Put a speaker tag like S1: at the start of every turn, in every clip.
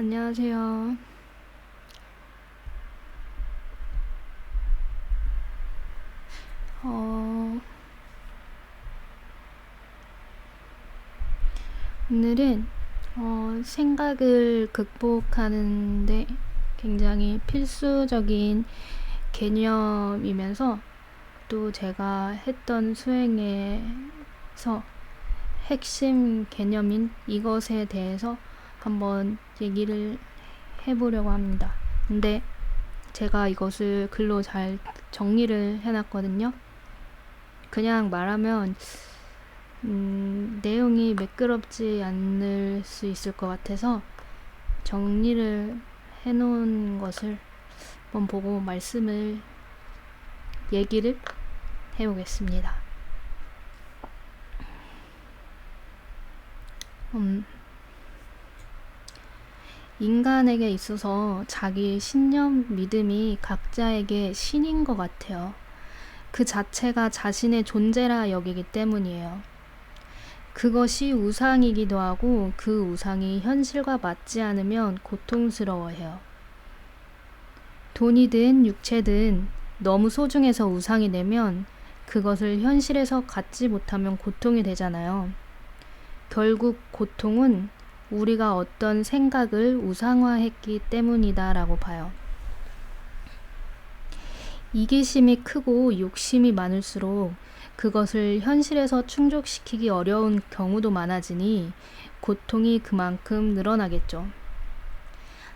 S1: 안녕하세요. 어, 오늘은 어, 생각을 극복하는데 굉장히 필수적인 개념이면서 또 제가 했던 수행에서 핵심 개념인 이것에 대해서 한번 얘기를 해보려고 합니다. 근데 제가 이것을 글로 잘 정리를 해놨거든요. 그냥 말하면 음, 내용이 매끄럽지 않을 수 있을 것 같아서 정리를 해놓은 것을 한번 보고 말씀을 얘기를 해보겠습니다. 음, 인간에게 있어서 자기 신념, 믿음이 각자에게 신인 것 같아요. 그 자체가 자신의 존재라 여기기 때문이에요. 그것이 우상이기도 하고 그 우상이 현실과 맞지 않으면 고통스러워해요. 돈이든 육체든 너무 소중해서 우상이 되면 그것을 현실에서 갖지 못하면 고통이 되잖아요. 결국 고통은 우리가 어떤 생각을 우상화했기 때문이다라고 봐요. 이기심이 크고 욕심이 많을수록 그것을 현실에서 충족시키기 어려운 경우도 많아지니 고통이 그만큼 늘어나겠죠.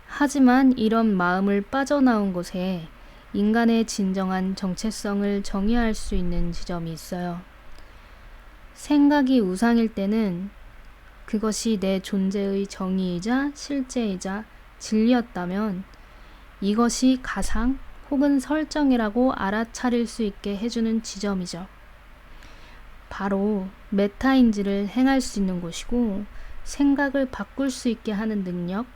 S1: 하지만 이런 마음을 빠져나온 곳에 인간의 진정한 정체성을 정의할 수 있는 지점이 있어요. 생각이 우상일 때는 그것이 내 존재의 정의이자 실제이자 진리였다면 이것이 가상 혹은 설정이라고 알아차릴 수 있게 해주는 지점이죠. 바로 메타인지를 행할 수 있는 곳이고 생각을 바꿀 수 있게 하는 능력,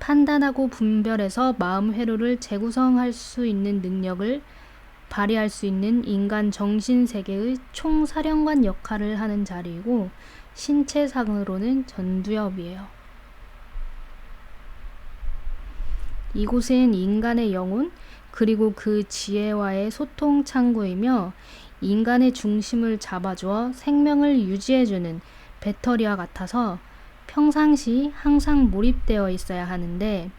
S1: 판단하고 분별해서 마음 회로를 재구성할 수 있는 능력을 발휘할 수 있는 인간 정신 세계의 총사령관 역할을 하는 자리이고 신체상으로는 전두엽이에요. 이곳은 인간의 영혼 그리고 그 지혜와의 소통 창구이며 인간의 중심을 잡아주어 생명을 유지해주는 배터리와 같아서 평상시 항상 몰입되어 있어야 하는데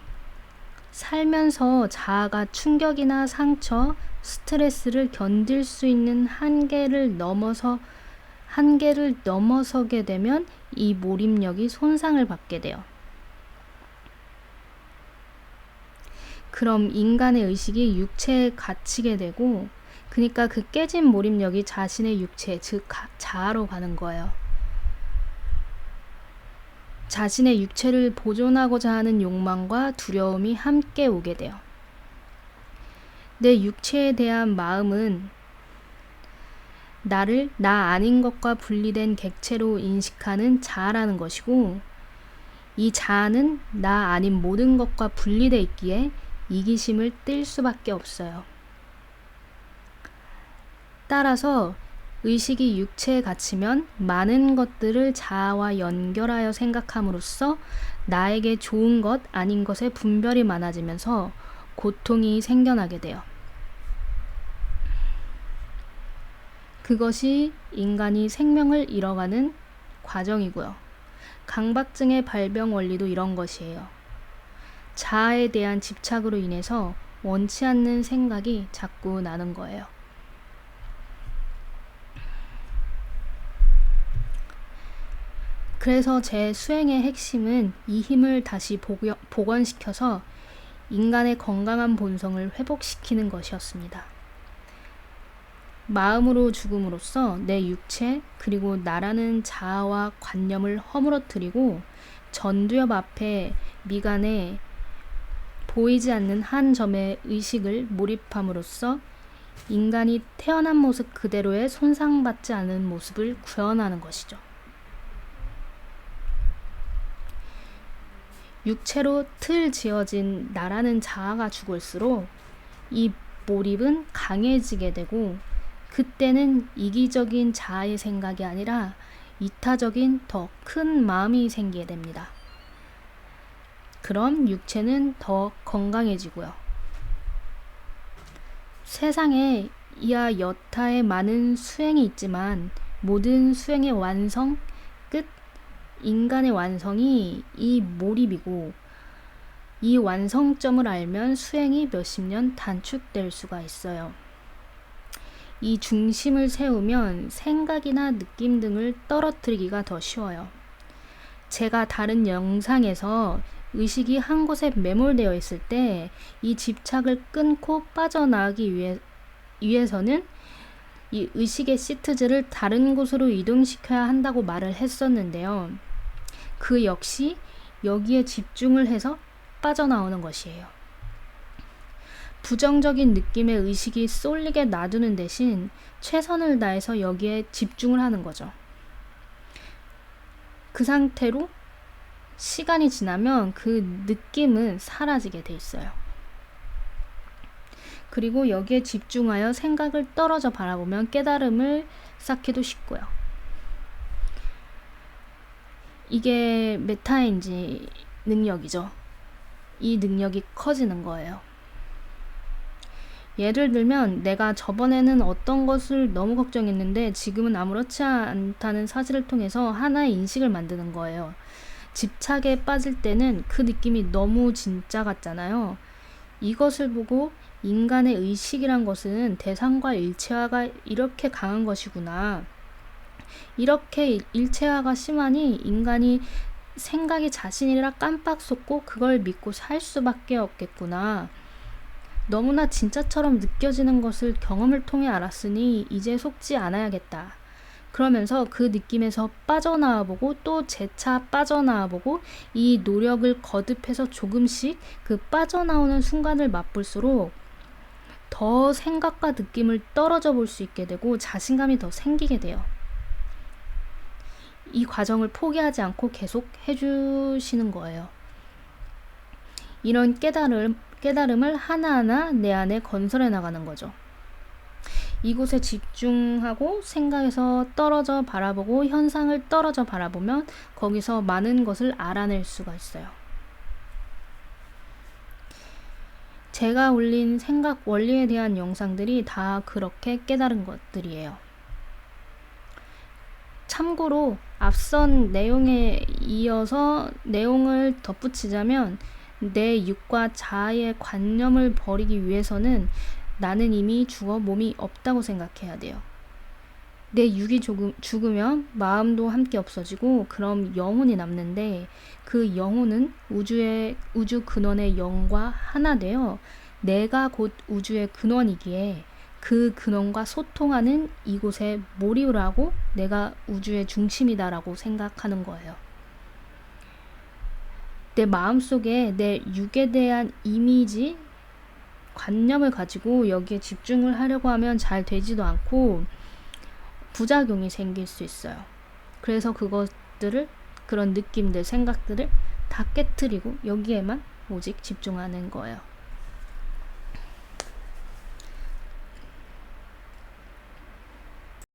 S1: 살면서 자아가 충격이나 상처, 스트레스를 견딜 수 있는 한계를 넘어서 한계를 넘어서게 되면 이 몰입력이 손상을 받게 돼요. 그럼 인간의 의식이 육체에 갇히게 되고 그러니까 그 깨진 몰입력이 자신의 육체 즉 자아로 가는 거예요. 자신의 육체를 보존하고자 하는 욕망과 두려움이 함께 오게 돼요. 내 육체에 대한 마음은 나를 나 아닌 것과 분리된 객체로 인식하는 자아라는 것이고 이 자아는 나 아닌 모든 것과 분리돼 있기에 이기심을 띨 수밖에 없어요. 따라서 의식이 육체에 갇히면 많은 것들을 자아와 연결하여 생각함으로써 나에게 좋은 것 아닌 것의 분별이 많아지면서 고통이 생겨나게 돼요. 그것이 인간이 생명을 잃어가는 과정이고요. 강박증의 발병 원리도 이런 것이에요. 자아에 대한 집착으로 인해서 원치 않는 생각이 자꾸 나는 거예요. 그래서 제 수행의 핵심은 이 힘을 다시 복원시켜서 인간의 건강한 본성을 회복시키는 것이었습니다. 마음으로 죽음으로써 내 육체 그리고 나라는 자아와 관념을 허물어뜨리고 전두엽 앞에 미간에 보이지 않는 한 점의 의식을 몰입함으로써 인간이 태어난 모습 그대로의 손상받지 않은 모습을 구현하는 것이죠. 육체로 틀 지어진 나라는 자아가 죽을수록 이 몰입은 강해지게 되고 그때는 이기적인 자아의 생각이 아니라 이타적인 더 큰 마음이 생기게 됩니다. 그럼 육체는 더 건강해지고요. 세상에 이하 여타의 많은 수행이 있지만 모든 수행의 완성, 끝, 인간의 완성이 이 몰입이고 이 완성점을 알면 수행이 몇십 년 단축될 수가 있어요. 이 중심을 세우면 생각이나 느낌 등을 떨어뜨리기가 더 쉬워요. 제가 다른 영상에서 의식이 한 곳에 매몰되어 있을 때 이 집착을 끊고 빠져나가기 위해, 위해서는 이 의식의 시트즈를 다른 곳으로 이동시켜야 한다고 말을 했었는데요. 그 역시 여기에 집중을 해서 빠져나오는 것이에요. 부정적인 느낌의 의식이 쏠리게 놔두는 대신 최선을 다해서 여기에 집중을 하는 거죠. 그 상태로 시간이 지나면 그 느낌은 사라지게 돼 있어요. 그리고 여기에 집중하여 생각을 떨어져 바라보면 깨달음을 쌓기도 쉽고요. 이게 메타인지 능력이죠. 이 능력이 커지는 거예요. 예를 들면 내가 저번에는 어떤 것을 너무 걱정했는데 지금은 아무렇지 않다는 사실을 통해서 하나의 인식을 만드는 거예요. 집착에 빠질 때는 그 느낌이 너무 진짜 같잖아요. 이것을 보고 인간의 의식이란 것은 대상과 일체화가 이렇게 강한 것이구나. 이렇게 일체화가 심하니 인간이 생각이 자신이라 깜빡 속고 그걸 믿고 살 수밖에 없겠구나. 너무나 진짜처럼 느껴지는 것을 경험을 통해 알았으니 이제 속지 않아야겠다. 그러면서 그 느낌에서 빠져나와 보고 또 재차 빠져나와 보고 이 노력을 거듭해서 조금씩 그 빠져나오는 순간을 맛볼수록 더 생각과 느낌을 떨어져 볼 수 있게 되고 자신감이 더 생기게 돼요. 이 과정을 포기하지 않고 계속 해주시는 거예요. 이런 깨달음, 깨달음을 하나하나 내 안에 건설해 나가는 거죠. 이곳에 집중하고 생각에서 떨어져 바라보고 현상을 떨어져 바라보면 거기서 많은 것을 알아낼 수가 있어요. 제가 올린 생각 원리에 대한 영상들이 다 그렇게 깨달은 것들이에요. 참고로 앞선 내용에 이어서 내용을 덧붙이자면 내 육과 자아의 관념을 버리기 위해서는 나는 이미 죽어 몸이 없다고 생각해야 돼요. 내 육이 조금, 죽으면 마음도 함께 없어지고 그럼 영혼이 남는데 그 영혼은 우주의 우주 근원의 영과 하나 되어 내가 곧 우주의 근원이기에 그 근원과 소통하는 이곳에 몰입을 하고 내가 우주의 중심이다라고 생각하는 거예요. 내 마음속에 내 육에 대한 이미지, 관념을 가지고 여기에 집중을 하려고 하면 잘 되지도 않고 부작용이 생길 수 있어요. 그래서 그것들을 그런 느낌들, 생각들을 다 깨뜨리고 여기에만 오직 집중하는 거예요.